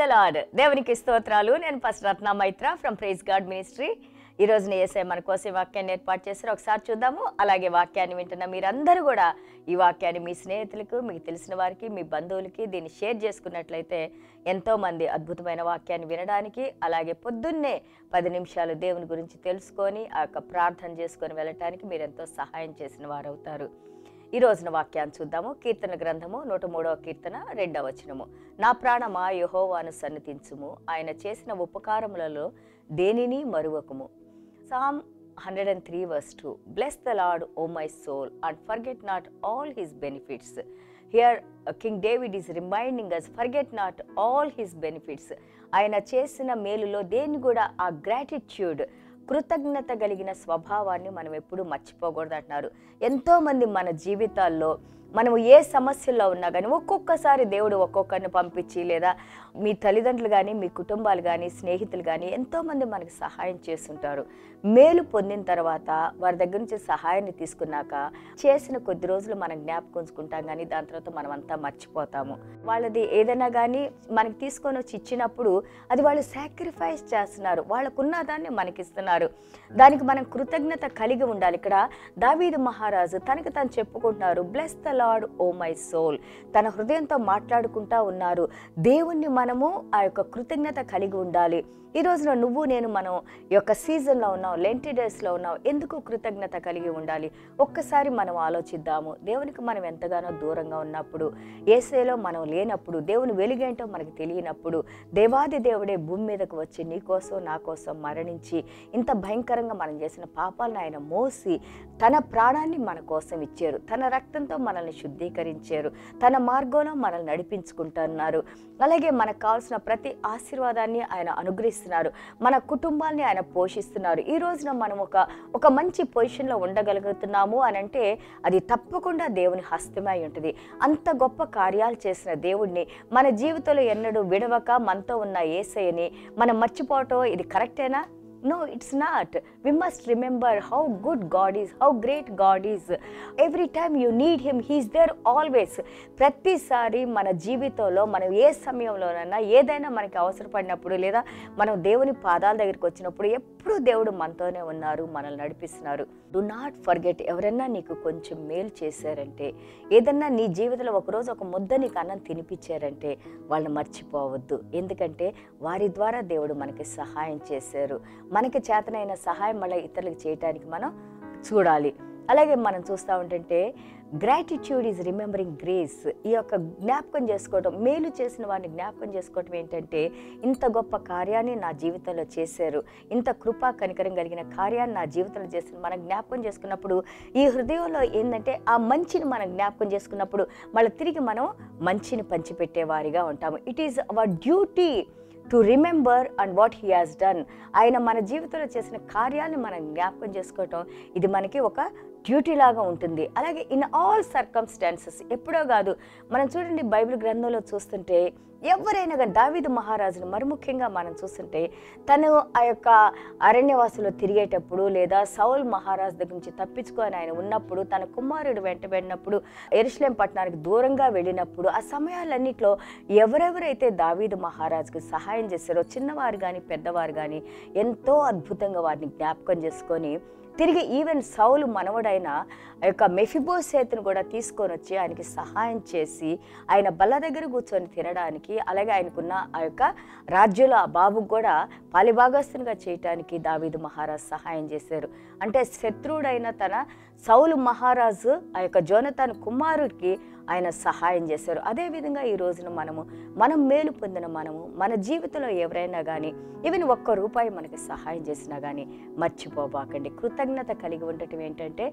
The lord దేవునికి స్తోత్రాలు. నేను first Ratna Maitra from praise God ministry ఈ రోజున ఏసై మన కోసం వాక్యాన్ని ఏర్పాటు చేస్తారు ఒకసారి చూద్దాము. అలాగే వాక్యాన్ని వింటున్న మీరందరూ కూడా ఈ వాక్యాన్ని మీ స్నేహితులకు మీకు తెలిసిన వారికి మీ బంధువులకి దీన్ని షేర్ చేసుకున్నట్లయితే ఎంతో మంది అద్భుతమైన వాక్యాన్ని వినడానికి అలాగే పొద్దున్నే పది నిమిషాలు దేవుని గురించి తెలుసుకొని ఆ యొక్క ప్రార్థన చేసుకొని వెళ్ళటానికి మీరు ఎంతో సహాయం చేసిన వారు అవుతారు ఈ రోజున వాక్యాన్ని చూద్దాము. కీర్తన గ్రంథము నూట మూడవ కీర్తన రెండవ వచనము. నా ప్రాణమా యహోవాను సన్నిధించుము. ఆయన చేసిన ఉపకారములలో దేనిని మరువకుము. Psalm hundred and three verse two bless the Lord O my soul and forget not all his benefits here King David is reminding us forget not all his benefits ఆయన చేసిన మేలులో దేన్ని కూడా ఆ గ్రాటిట్యూడ్ కృతజ్ఞత కలిగిన స్వభావాన్ని మనం ఎప్పుడూ మర్చిపోకూడదు అంటున్నారు ఎంతోమంది మన జీవితాల్లో మనము ఏ సమస్యల్లో ఉన్నా కానీ ఒక్కొక్కసారి దేవుడు ఒక్కొక్కరిని పంపించి లేదా మీ తల్లిదండ్రులు కానీ మీ కుటుంబాలు కానీ స్నేహితులు కానీ ఎంతోమంది మనకి సహాయం చేస్తుంటారు. మేలు పొందిన తర్వాత వారి దగ్గర నుంచి సహాయాన్ని తీసుకున్నాక చేసిన కొద్ది రోజులు మనం జ్ఞాపకం ఉంచుకుంటాం కానీ దాని తర్వాత మనం అంతా మర్చిపోతాము. వాళ్ళది ఏదైనా కానీ మనకి తీసుకొని వచ్చి ఇచ్చినప్పుడు అది వాళ్ళు సాక్రిఫైస్ చేస్తున్నారు. వాళ్ళకున్న దాన్ని మనకి ఇస్తున్నారు. దానికి మనం కృతజ్ఞత కలిగి ఉండాలి. ఇక్కడ దావీదు మహారాజు తనకి తను చెప్పుకుంటున్నారు bless the Lord O my soul. తన హృదయంతో మాట్లాడుకుంటా ఉన్నారు. దేవుణ్ణి మనము ఆ యొక్క కృతజ్ఞత కలిగి ఉండాలి. ఈ రోజున నువ్వు నేను మనం ఈ యొక్క సీజన్లో ఉన్నావు లెంటి డేస్లో ఉన్నావు ఎందుకు కృతజ్ఞత కలిగి ఉండాలి? ఒక్కసారి మనం ఆలోచిద్దాము. దేవునికి మనం ఎంతగానో దూరంగా ఉన్నప్పుడు ఏసేలో మనం లేనప్పుడు దేవుని వెలుగేంటో మనకు తెలియనప్పుడు దేవాది దేవుడే భూమి మీదకు వచ్చి నీ కోసం నా కోసం మరణించి ఇంత భయంకరంగా మనం చేసిన పాపాలను ఆయన మోసి తన ప్రాణాన్ని మన కోసం ఇచ్చారు. తన రక్తంతో మనల్ని శుద్ధీకరించారు. తన మార్గంలో మనల్ని నడిపించుకుంటున్నారు. అలాగే మనకు కావాల్సిన ప్రతి ఆశీర్వాదాన్ని ఆయన అనుగ్రహిస్తున్నారు మన కుటుంబాన్ని ఆయన పోషిస్తున్నారు. ఈ రోజున మనం ఒక ఒక మంచి పొజిషన్లో ఉండగలుగుతున్నాము అని అంటే అది తప్పకుండా దేవుని హస్తమై ఉంటుంది. అంత గొప్ప కార్యాలు చేసిన దేవుడిని మన జీవితంలో ఎన్నడూ విడవక మనతో ఉన్న ఏసయ్యని మనం మర్చిపోవటం ఇది కరెక్టేనా? No it's not we must remember how good God is how great God is every time you need him he's there always ప్రతిసారి మన జీవితంలో మనం ఏ సమయంలోనైనా ఏదైనా మనకి అవసరపడినప్పుడు లేదా మనం దేవుని పాదాల దగ్గరికి వచ్చినప్పుడు ఎప్పుడూ దేవుడు మనతోనే ఉన్నారు మనల్ని నడిపిస్తున్నారు. డు నాట్ ఫర్గెట్ ఎవరైనా నీకు కొంచెం మేలు చేశారంటే ఏదన్నా నీ జీవితంలో ఒకరోజు ఒక ముద్ద నీకు అన్నం తినిపించారంటే వాళ్ళని మర్చిపోవద్దు. ఎందుకంటే వారి ద్వారా దేవుడు మనకి సహాయం చేశారు. మనకి చేతనైన సహాయం మళ్ళీ ఇతరులకు చేయటానికి మనం చూడాలి. అలాగే మనం చూస్తూ ఉంటుంటే గ్రాటిట్యూడ్ ఈజ్ రిమెంబరింగ్ గ్రేస్ ఈ యొక్క జ్ఞాపకం చేసుకోవడం మేలు చేసిన వారిని జ్ఞాపకం చేసుకోవడం ఏంటంటే ఇంత గొప్ప కార్యాన్ని నా జీవితంలో చేశారు. ఇంత కృపా కనికరం కలిగిన కార్యాన్ని నా జీవితంలో చేసిన మనం జ్ఞాపకం చేసుకున్నప్పుడు ఈ హృదయంలో ఏంటంటే ఆ మంచిని మనం జ్ఞాపకం చేసుకున్నప్పుడు మళ్ళీ తిరిగి మనం మంచిని పంచిపెట్టేవారిగా ఉంటాము. It is our duty to remember and what he has done ఆయన మన జీవితంలో చేసిన కార్యాన్ని మనం జ్ఞాపకం చేసుకోవటం ఇది మనకి ఒక డ్యూటీ లాగా ఉంటుంది. అలాగే ఇన్ ఆల్ సర్కమ్స్టాన్సెస్ ఎప్పుడో కాదు మనం చూడండి బైబిల్ గ్రంథంలో చూస్తుంటే ఎవరైనా కానీ దావీదు మహారాజును మరి ముఖ్యంగా మనం చూస్తుంటే తను ఆ యొక్క అరణ్యవాసులో తిరిగేటప్పుడు లేదా సౌల్ మహారాజు దగ్గర నుంచి తప్పించుకొని ఆయన ఉన్నప్పుడు తన కుమారుడు వెంటబడినప్పుడు ఎరుషలేం పట్టణానికి దూరంగా వెళ్ళినప్పుడు ఆ సమయాలన్నింటిలో ఎవరెవరైతే దావీదు మహారాజుకు సహాయం చేశారో చిన్నవారు కానీ పెద్దవారు కానీ ఎంతో అద్భుతంగా వారిని జ్ఞాపకం చేసుకొని తిరిగి ఈవెన్ సౌలు మనవడైన ఆ యొక్క మెఫిబోసేత్ను కూడా తీసుకొని వచ్చి ఆయనకి సహాయం చేసి ఆయన బల్ల దగ్గర కూర్చొని తినడానికి అలాగే ఆయనకున్న ఆ యొక్క రాజ్యుల బాబుకు కూడా పాలిభాగస్తునిగా చేయటానికి దావీదు మహారాజు సహాయం చేశారు. అంటే శత్రువుడైన తన సౌలు మహారాజు ఆ యొక్క జోనతాన్ కుమారుడికి ఆయన సహాయం చేశారు. అదేవిధంగా ఈ రోజున మనము మనం మేలు పొందిన మనము మన జీవితంలో ఎవరైనా కానీ ఈవెన్ ఒక్క రూపాయి మనకి సహాయం చేసినా కానీ మర్చిపోబాకండి. కృతజ్ఞత కలిగి ఉండటం ఏంటంటే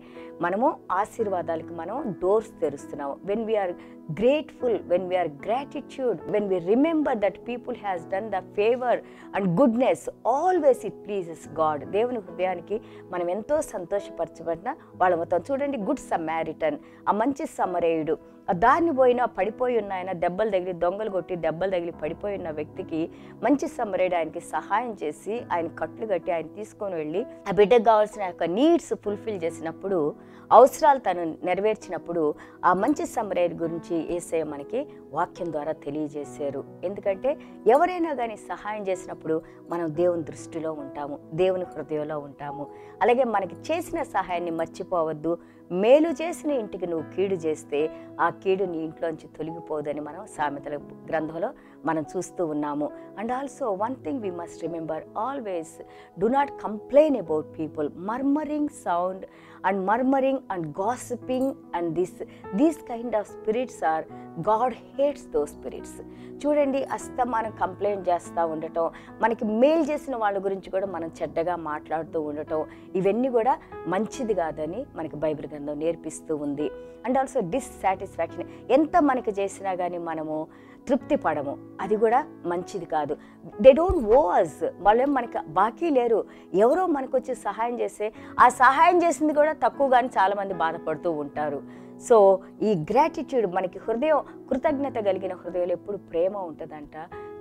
మనము ఆశీర్వాదాలకు మనం doors తెరుస్తున్నాము. When we are grateful when we are gratitude when we remember that people has done the favour and goodness always it pleases God దేవుని హృదయానికి మనం ఎంతో సంతోషపరచబడిన వాళ్ళ మొత్తం చూడండి గుడ్ సమారిటన్ ఆ మంచి సమరేయుడు. దాన్ని పోయినా పడిపోయి ఉన్న ఆయన దెబ్బలు తగిలి దొంగలు కొట్టి దెబ్బలు తగిలి పడిపోయి ఉన్న వ్యక్తికి మంచి సమరేయుడు ఆయనకి సహాయం చేసి ఆయన కట్లు కట్టి ఆయన తీసుకొని వెళ్ళి ఆ బిడ్డకు కావాల్సిన యొక్క నీడ్స్ ఫుల్ఫిల్ చేసినప్పుడు అవసరాలు తను నెరవేర్చినప్పుడు ఆ మంచి సమరేయుడి గురించి ఏసే మనకి వాక్యం ద్వారా తెలియజేశారు. ఎందుకంటే ఎవరైనా కానీ సహాయం చేసినప్పుడు మనం దేవుని దృష్టిలో ఉంటాము దేవుని హృదయంలో ఉంటాము. అలాగే మనకి చేసిన సహాయాన్ని మర్చిపోవద్దు మేలు చేసిన ఇంటికి నువ్వు కీడు చేస్తే ఆ కీడు నీ ఇంట్లోంచి తొలగిపోదని మనం సామెతల గ్రంథంలో మనం చూస్తూ ఉన్నాము. And also one thing we must remember always do not complain about people murmuring sound and murmuring and gossiping and this these kind of spirits are God hates those spirits చూడండి అస్తమానం కంప్లైంట్ చేస్తూ ఉండటం మనకి మేలు చేసిన వాళ్ళ గురించి కూడా మనం చెడ్డగా మాట్లాడుతూ ఉండటం ఇవన్నీ కూడా మంచిది కాదని మనకి బైబిల్ గ్రంథం నేర్పిస్తూ ఉంది. అండ్ ఆల్సో డిస్సాటిస్ఫాక్షన్ ఎంత మనకి చేసినా కానీ మనము తృప్తి పడము. అది కూడా మంచిది కాదు. దే డోంట్ ఓ అస్ వాళ్ళేం మనకి బాకీ లేరు. ఎవరో మనకు వచ్చి సహాయం చేస్తే ఆ సహాయం చేసింది కూడా తక్కువగానే చాలామంది బాధపడుతూ ఉంటారు. సో ఈ గ్రాటిట్యూడ్ మనకి హృదయం కృతజ్ఞత కలిగిన హృదయంలో ఎప్పుడు ప్రేమ ఉంటుందంట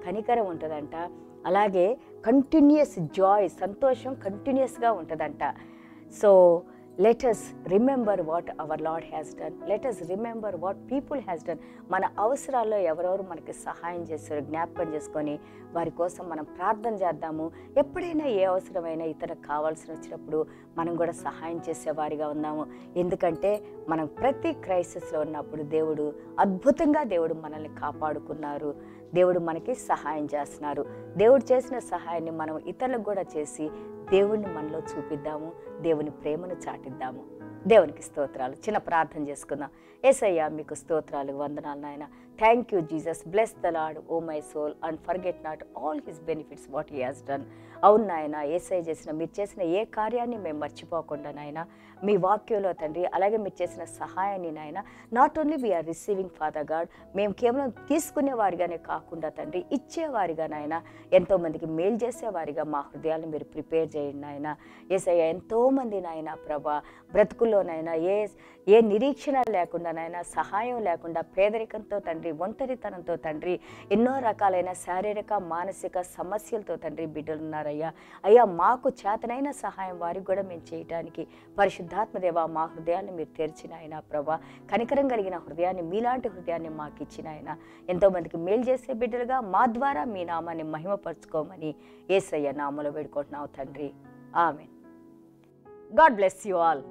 కనికరం ఉంటుందంట. అలాగే కంటిన్యూస్ జాయ్ సంతోషం కంటిన్యూస్గా ఉంటుందంట. So let us remember what our Lord has done let us remember what people has done మన అవసరాల్లో ఎవరెవరు మనకి సహాయం చేస్తారు జ్ఞాపకం చేసుకొని వారి కోసం మనం ప్రార్థన చేద్దాము. ఎప్పుడైనా ఏ అవసరమైనా ఇతరులకు కావాల్సి వచ్చినప్పుడు మనం కూడా సహాయం చేసేవారిగా ఉన్నాము. ఎందుకంటే మనం ప్రతి క్రైసిస్లో ఉన్నప్పుడు దేవుడు అద్భుతంగా దేవుడు మనల్ని కాపాడుకున్నారు. దేవుడు మనకి సహాయం చేస్తున్నారు. దేవుడు చేసిన సహాయాన్ని మనం ఇతరులకు కూడా చేసి దేవుణ్ణి మనలో చూపిద్దాము దేవుని ప్రేమను చాటిద్దాము. దేవునికి స్తోత్రాలు. చిన్న ప్రార్థన చేసుకుందాం. ఏసయ్యా మీకు స్తోత్రాలు వందనాలు నాయన. Thank you Jesus bless the Lord O my soul and forget not all his benefits what he has done అవును నాయన ఏసఐ చేసిన మీరు చేసిన ఏ కార్యాన్ని మేము మర్చిపోకుండా నాయన మీ వాక్యంలో తండ్రి అలాగే మీరు చేసిన సహాయాన్ని నాయన not only we are receiving Father God మేము కేవలం తీసుకునేవారిగానే కాకుండా తండ్రి ఇచ్చేవారిగా నాయన ఎంతోమందికి మేలు చేసేవారిగా మా హృదయాలను మీరు ప్రిపేర్ చేయండి నాయన. ఏసయ్య ఎంతోమంది నాయన ప్రభా బ్రతుకుల్లోనైనా ఏ ఏ నిరీక్షణ లేకుండా నాయన సహాయం లేకుండా పేదరికంతో తండ్రి ఒంటరితనంతో తండ్రి ఎన్నో రకాలైన శారీరక మానసిక సమస్యలతో తండ్రి బిడ్డలు ఉన్నారయ్యా అయ్యా మాకు చేతనైన సహాయం వారికి కూడా మేము చేయటానికి పరిశుద్ధ పరిశుద్ధాత్మదేవ మా హృదయాన్ని మీరు తెరిచిన ఆయన ప్రభా. కనికరం కలిగిన హృదయాన్ని మీలాంటి హృదయాన్ని మాకు ఇచ్చిన ఆయన ఎంతోమందికి మేలు చేసే బిడ్డలుగా మా ద్వారా మీ నామాన్ని మహిమపరచుకోమని ఏసయ్య నామలో వేడుకుంటున్నావు తండ్రి. ఆమె గాడ్ బ్లెస్ యు ఆల్.